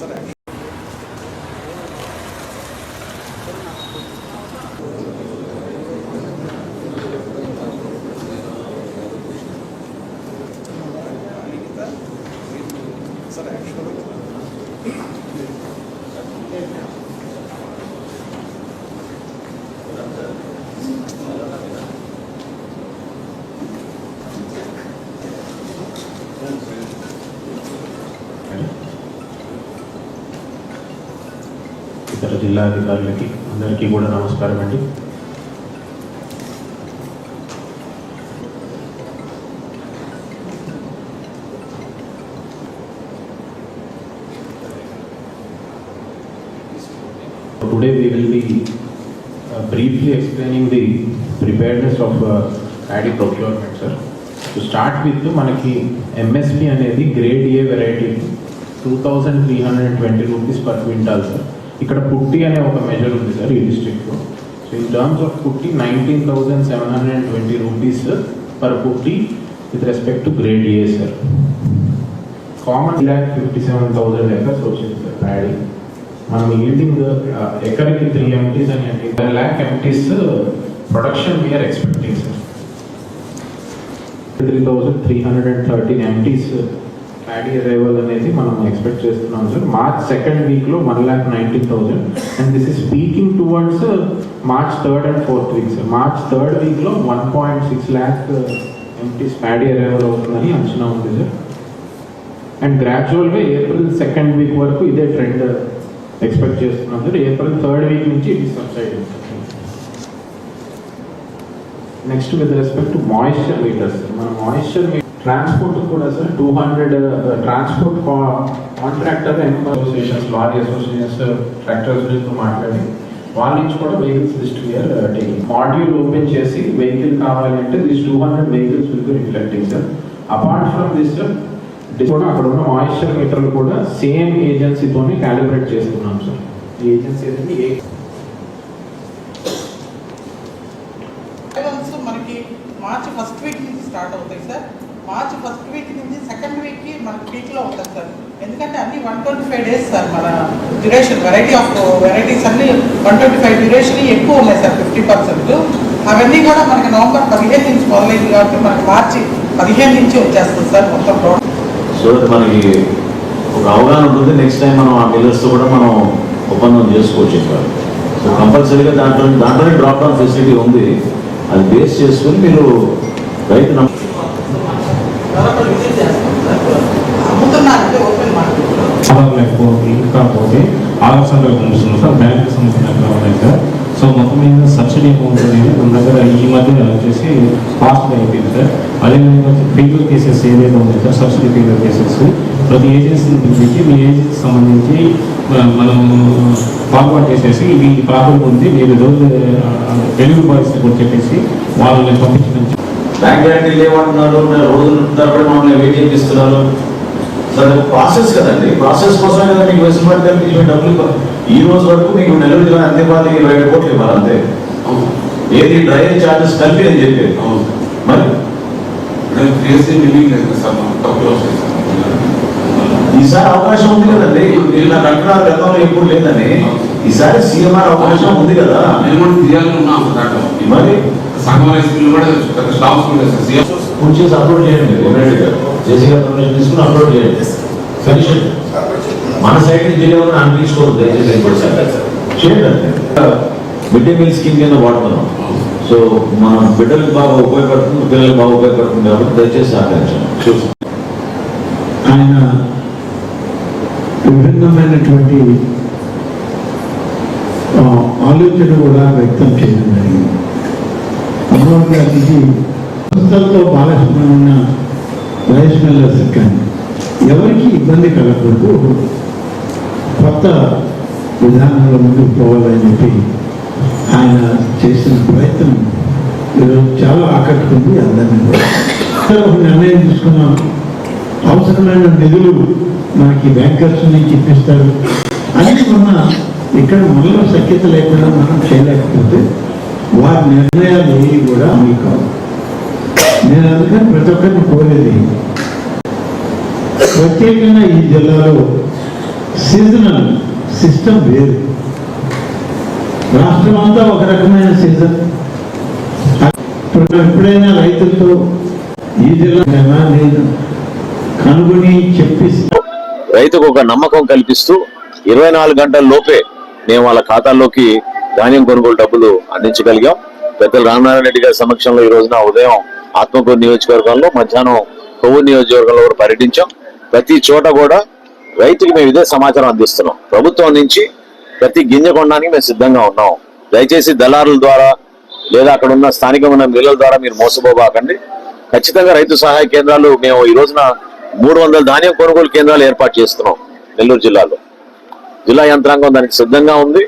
సరే ఇతర జిల్లాధికారులకి అందరికీ కూడా నమస్కారం అండి. Today we will be briefly explaining the preparedness of paddy procurement sir to start with మనకి ఎంఎస్పి అనేది grade A variety two thousand three hundred and twenty rupees per quintal sir ఇక్కడ పుట్టి అనే ఒక మెజర్ ఉంది సార్ ఈ డిస్ట్రిక్ట్లో so in terms of పుట్టి nineteen thousand seven hundred and twenty rupees per పుట్టి with respect to grade A sir common lakh fifty seven thousand acres వచ్చింది సార్ ప్యాడీ మనం ఈల్డింగ్ ఎకర్కి త్రీ ఎంటీస్ అని అంటే one lakh MTs production we're expecting sir three thousand three hundred and thirteen MTs paddy arrival అనేది మనం expect చేస్తున్నాం sir. March second వీక్లో one lakh nineteen thousand and this is speaking towards March third and fourth week sir March third వీక్లో one point six lakh MTs paddy arrival అవుతుందని అంచనా ఉంది sir and గ్రాడ్యువల్గా April second week వరకు ఇదే trend expect చేస్తున్నాం sir April third week నుంచి ఇది subside next with respect to moisture meters మన మాయిశ్చర్ ట్రాన్స్పోర్ట్ కూడా sir two hundred transport contractor and associations lorry associations tractors గురించి మాట్లాడి వాళ్ళ నుంచి కూడా vehicles list we are taking module open చేసి వెహికల్ కావాలి అంటే this two hundred vehicles will be reflecting sir apart from this sir కూడా అక్కడ ఉన్న మాయిశ్చర్ మీటర్లు కూడా సేమ్ ఏజెన్సీతోనే క్యాలిబ్రేట్ చేసుకున్నాం సార్ ఈ ఏజెన్సీ అనేది ఏ ట్రయల్స్ మనకి మార్చ్ ఫస్ట్ వీక్ నుంచి స్టార్ట్ అవుతాయి సార్. మార్చి ఫస్ట్ వీక్ నుంచి సెకండ్ వీక్కి మనకి పీక్లో ఉంటుంది సార్. ఎందుకంటే అన్ని one twenty five days sir మన డ్యూరేషన్ వెరైటీ ఆఫ్ వెరైటీస్ అన్ని వన్ ట్వంటీ ఫైవ్ డ్యూరేషన్ ఎక్కువ ఉన్నాయి సార్ ఫిఫ్టీ పర్సెంట్ అవన్నీ కూడా మనకి నవంబర్ పదిహేను నుంచి మొదలైంది కాబట్టి మనకి మార్చి పదిహేను నుంచి వచ్చేస్తుంది సార్ మొత్తం ప్రోడక్ట్ సో మనకి ఒక అవగాహన ఉంటుంది. నెక్స్ట్ టైం మనం ఆ మిల్లర్స్తో కూడా మనం ఒప్పందం చేసుకోవచ్చు ఇక్కడ సో కంపల్సరీగా దాంట్లో దాంట్లోనే డ్రాప్ డౌన్ ఫెసిలిటీ ఉంది. అది బేస్ చేసుకుని మీరు రైతు లేకపోతే కాకపోతే ఆధార్ సెంటర్ పంపిస్తున్నాం సార్ బ్యాంక్ సంబంధించిన ఉన్నాయి సార్ సో మొత్తం మీద సబ్సిడీ అమౌంట్ అనేది మన దగ్గర ఈ మధ్య వచ్చేసి ఫాస్ట్గా అయిపోయింది సార్. అదేవిధంగా ఫీల్డ్ కేసెస్ ఏదైతే ఉందో సార్ సబ్సిడీ ఫీల్డ్ కేసెస్ ప్రతి ఏజెన్సీని పిలిపించి మీ ఏజెన్సీకి సంబంధించి మ- మనం ఫార్వర్డ్ చేసేసి ఇది ప్రాబ్లం ఉంది మీరు రోజు డెలివరీ బాయ్స్ కూడా చెప్పేసి వాళ్ళని పంపించడం బ్యాంక్ గ్యారంటీలు ఏమంటున్నారు మీరు రోజుల తరబడి మమ్మల్ని వెయిట్ చేపిస్తున్నారు. సార్ ప్రాసెస్ కదండి. ప్రాసెస్ కోసమే కదా మీకు వెసులుబాటు కల్పించి మీ డబ్బులు ఈ రోజు వరకు మీకు నెల్లూరు జిల్లా అంతే పాతి ఇరవై ఏడు కోట్లు ఇవ్వాలి అంతే. ఏది డ్రైవర్ చార్జెస్ కలిపి అని చెప్పి మరి? మనం తప్పులో వస్తాయి సార్ ఈసారి అవకాశం ఉంది కదండి. వీళ్ళు నాకు అంటున్నారు గతంలో ఎప్పుడు లేదని. ఈసారి సీఎంఆర్ అవకాశం ఉంది కదా. మేము కూడా తీయాలని ఉన్నాం అసలు దాంట్లో. మరి? సంఘం స్కూల్ కూడా పెద్ద స్టాఫ్ స్కూల్ సార్ సీఎం. పూర్తి చేసి అప్లోడ్ చేయండి ఇమీడియట్గా జేసీ గారు పర్మిషన్ తీసుకుని అప్లోడ్ చేయండి. మన సైడ్ నుంచి దయచేసి. చేయండి. మిడ్ డే మీల్ స్కీమ్ కింద వాడుతున్నాం. సో మన బిడ్డలకు బాగా ఉపయోగపడుతుంది పిల్లలకు బాగా ఉపయోగపడుతుంది కాబట్టి దయచేసి సహకరించండి చూసి ఆయన అద్భుతమైనటువంటి ఆలోచన కూడా వ్యక్తం చేయడం జరిగింది. అమ్మవారి గారికి సంస్థలతో భాగస్వామ్యం రైస్ మిల్లర్స్ కానీ ఎవరికి ఇబ్బంది కలగకూడదు. కొత్త విధానంలో ముందుకు పోవాలని చెప్పి ఆయన చేసిన ప్రయత్నం ఈరోజు చాలా ఆకట్టుకుంది అందరినీ కూడా. నిర్ణయం తీసుకున్నాం అవసరమైన నిధులు మనకి బ్యాంకర్స్ నుంచి ఇప్పిస్తారు అన్ని ఉన్న ఇక్కడ మనలో సఖ్యత లేకుండా మనం చేయలేకపోతే వారి నిర్ణయాలు ఏవి కూడా అమలు కావు. నేను అందుకని ప్రతి ఒక్కరిని కోరేది ప్రత్యేకంగా ఈ జిల్లాలో సీజనల్ సిస్టమ్ వేరు. రాష్ట్రం అంతా ఒక రకమైన సీజన్ ఇప్పుడు ఎప్పుడైనా రైతులతో ఈ జిల్లా నేను కనుగొని చెప్పిస్తా రైతుకు ఒక నమ్మకం కల్పిస్తూ ఇరవై నాలుగు గంటల లోపే మేము వాళ్ళ ఖాతాల్లోకి ధాన్యం కొనుగోలు డబ్బులు అందించగలిగాం. పెద్దలు రామనారాయణ రెడ్డి గారి సమక్షంలో ఈ రోజున ఉదయం ఆత్మకూరు నియోజకవర్గంలో మధ్యాహ్నం కొవ్వూరు నియోజకవర్గంలో కూడా పర్యటించాం. ప్రతి చోట కూడా రైతుకి మేము ఇదే సమాచారం అందిస్తున్నాం. ప్రభుత్వం నుంచి ప్రతి గింజ కొనడానికి మేము సిద్ధంగా ఉన్నాం. దయచేసి దళారుల ద్వారా లేదా అక్కడ ఉన్న స్థానికమైన మిల్లుల ద్వారా మీరు మోసపోబాకండి. ఖచ్చితంగా రైతు సహాయ కేంద్రాలు మేము ఈ రోజున మూడు వందల ధాన్యం కొనుగోలు కేంద్రాలు ఏర్పాటు చేస్తున్నాం నెల్లూరు జిల్లాలో. జిల్లా యంత్రాంగం దానికి సిద్ధంగా ఉంది.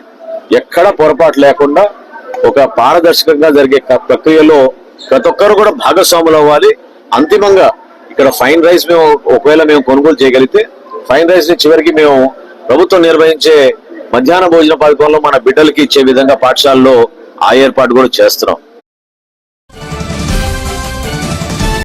ఎక్కడ పొరపాటు లేకుండా ఒక పారదర్శకంగా జరిగే ప్రక్రియలో ప్రతి ఒక్కరు కూడా భాగస్వాములు అవ్వాలి. అంతిమంగా ఇక్కడ ఫైన్ రైస్ మేము ఒకవేళ మేము కొనుగోలు చేయగలిగితే ఫైన్ రైస్ని చివరికి మేము ప్రభుత్వం నిర్వహించే మధ్యాహ్న భోజన పథకంలో మన బిడ్డలకి ఇచ్చే విధంగా పాఠశాలలో ఆ ఏర్పాటు కూడా చేస్తున్నాం.